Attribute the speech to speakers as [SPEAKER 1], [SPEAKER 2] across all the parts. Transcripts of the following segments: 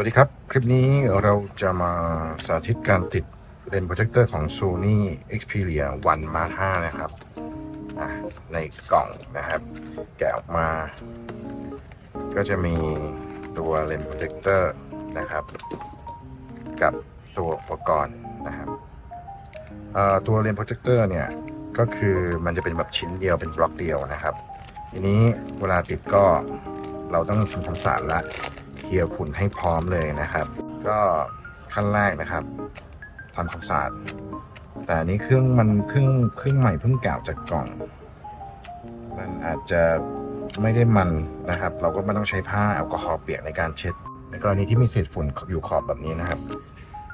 [SPEAKER 1] วัสดีครับ คลิปนี้เราจะมาสาธิตการติดเลนส์โปรเจคเตอร์ของ Sony Xperia 1 Mark 5นะครับ ในกล่องนะครับ แกะออกมา ก็จะมีตัวเลนส์โปรเจคเตอร์นะครับ กับตัวอุปกรณ์นะครับตัวเลนส์โปรเจคเตอร์เนี่ย ก็คือมันจะเป็นแบบชิ้นเดียวเป็นบล็อกเดียวนะครับ ทีนี้เวลาติดก็เราต้องทำความสะอาดละ ลียร์ฝุ่นให้พร้อมเลยนะครับ ก็ขั้นแรกนะครับทำความสะอาดแต่อันนี้เครื่องมันเครื่องเครื่องใหม่เพิ่งแกะออกจากกล่อง มันอาจจะไม่ได้มันนะครับ เราก็ไม่ต้องใช้ผ้าแอลกอฮอล์เปียกในการเช็ด ในกรณีที่มีเศษฝุ่นอยู่ขอบแบบนี้นะครับ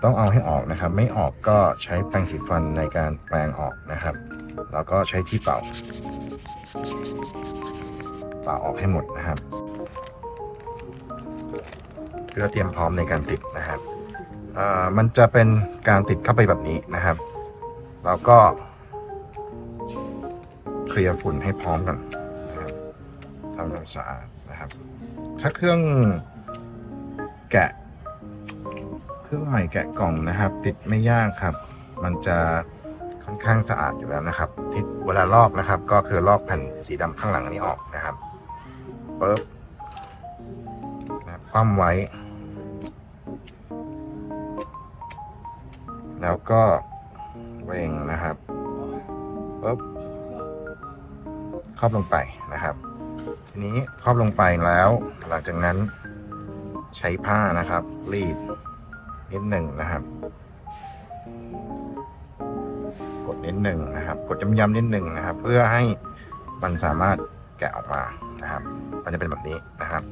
[SPEAKER 1] ต้องเอาให้ออกนะครับ ไม่ออกก็ใช้แปรงสีฟันในการแปรงออกนะครับ แล้วก็ใช้ที่เป่า เป่าออกให้หมดนะครับ พื่อเตรียมพร้อมในการติดนะครับอ่ามันจะเป็นการติดเข้าไปแบบนี้นะครับ แล้วก็ เคลียร์ฝุ่นให้พร้อมกันนะครับทำความสะอาดนะครับ ถ้าเครื่องแกะ เครื่องใหม่แกะกล่องนะครับ ติดไม่ยากครับ มันจะค่อนข้างสะอาดอยู่แล้วนะครับที่เวลาลอกนะครับ ก็คือลอกแผ่นสีดำข้างหลังนี้ออกนะครับปึ๊บนะครับคว่ำไว้ แล้วก็เวงนะครับปึ๊บครอบลงไปนะครับ ทีนี้ครอบลงไปแล้ว หลังจากนั้นใช้ผ้านะครับ รีดนิดหนึ่งนะครับ กดนิดหนึ่งนะครับ กดย้ำๆนิดหนึ่งนะครับ เพื่อให้มันสามารถแกะออกมานะครับ มันจะเป็นแบบนี้นะครับ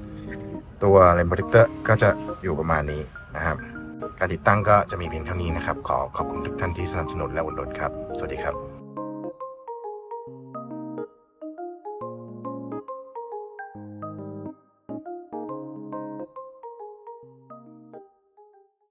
[SPEAKER 1] ตัวเลนส์โปรเจคเตอร์ก็จะอยู่ประมาณนี้นะครับ การติดตั้งก็จะมีเพียงเท่านี้นะครับ ขอขอบคุณทุกท่านที่สนับสนุนและอุดหนุนครับ สวัสดีครับ